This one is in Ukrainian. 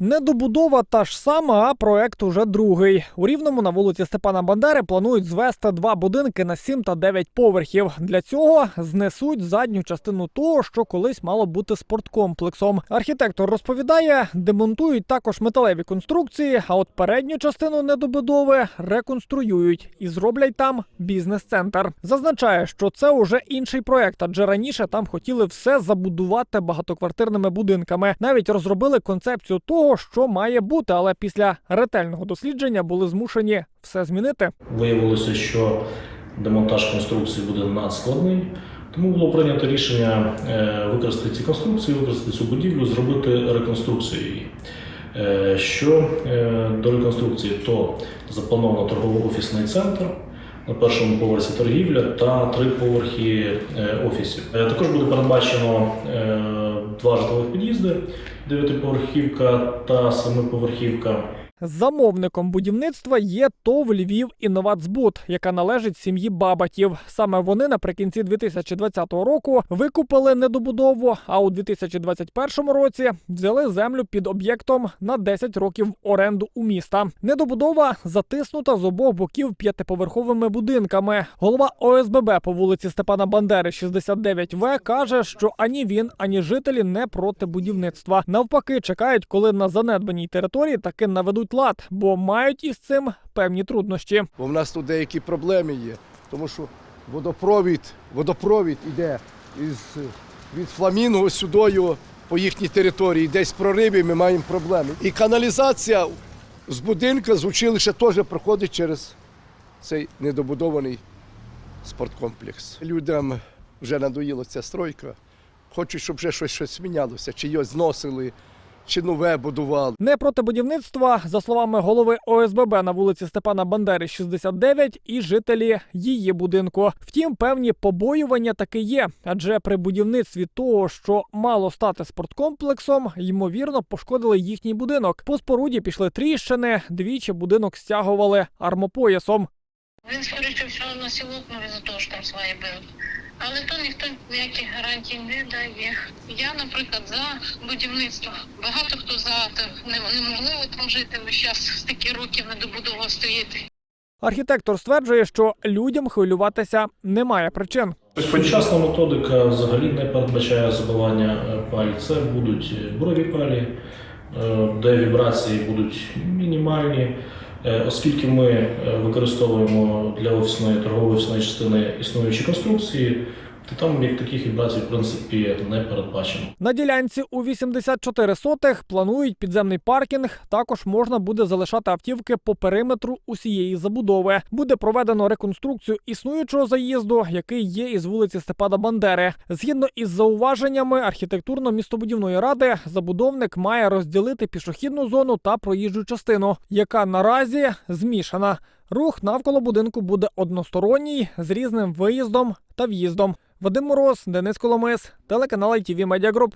Недобудова та ж сама, а проект уже другий. У рівному на вулиці Степана Бандери планують звести два будинки на 7 та 9 поверхів. Для цього знесуть задню частину того, що колись мало бути спорткомплексом. Архітектор розповідає, демонтують також металеві конструкції, а от передню частину недобудови реконструюють і зроблять там бізнес-центр. Зазначає, що це уже інший проект, адже раніше там хотіли все забудувати багатоквартирними будинками. Навіть розробили концепцію того, що має бути, але після ретельного дослідження були змушені все змінити. Виявилося, що демонтаж конструкції буде надскладний, тому було прийнято рішення е, використати ці конструкції, використати цю будівлю, зробити реконструкцію її. Е, Що е, до реконструкції, то заплановано торгово-офісний центр. На першому поверсі торгівля та три поверхи е, офісів. Е, Також буде передбачено е, два житлових під'їзди: дев'ятиповерхівка та семиповерхівка. Замовником будівництва є ТОВ Львів Інновацбуд, яка належить сім'ї Бабатів. Саме вони наприкінці 2020 року викупили недобудову, а у 2021 році взяли землю під об'єктом на 10 років оренду у міста. Недобудова затиснута з обох боків п'ятиповерховими будинками. Голова ОСББ по вулиці Степана Бандери, 69В, каже, що ані він, ані жителі не проти будівництва. Навпаки, чекають, коли на занедбаній території таки наведуть лад, бо мають із цим певні труднощі. Бо в нас тут деякі проблеми є, тому що водопровід, водопровід іде із, від Фламінго сюдою по їхній території, десь прориви, ми маємо проблеми. І каналізація з будинка, з училища теж проходить через цей недобудований спорткомплекс. Людям вже надоїла ця стройка. Хочуть, щоб вже щось, щось мінялося, чи його зносили, чи нове будували. Не проти будівництва, за словами голови ОСББ на вулиці Степана Бандери, 69, і жителі її будинку. Втім, певні побоювання таки є, адже при будівництві того, що мало стати спорткомплексом, ймовірно пошкодили їхній будинок. По споруді пішли тріщини, двічі будинок стягували армопоясом. Він, скоріше всього, на сілок із-за того, що там свої беруть. Але то ніхто ніяких гарантій не дає. Я, наприклад, за будівництво. Багато хто за то не- неможливо там жити весь час стільки років недобудова стоїть. Архітектор стверджує, що людям хвилюватися немає причин. Сучасна методика взагалі не передбачає забивання е, паль. Це будуть бурові палі, е, де вібрації будуть мінімальні. Е, Оскільки ми е, використовуємо для офісної торгової офісної частини існуючі конструкції, там як таких вібрацій в принципі не передбачено. На ділянці у 84 сотих планують підземний паркінг. Також можна буде залишати автівки по периметру усієї забудови. Буде проведено реконструкцію існуючого заїзду, який є із вулиці Степана Бандери. Згідно із зауваженнями архітектурно-містобудівної ради, забудовник має розділити пішохідну зону та проїжджу частину, яка наразі змішана. Рух навколо будинку буде односторонній з різним виїздом та в'їздом. Вадим Мороз, Денис Коломис, телеканал ITV Media Group.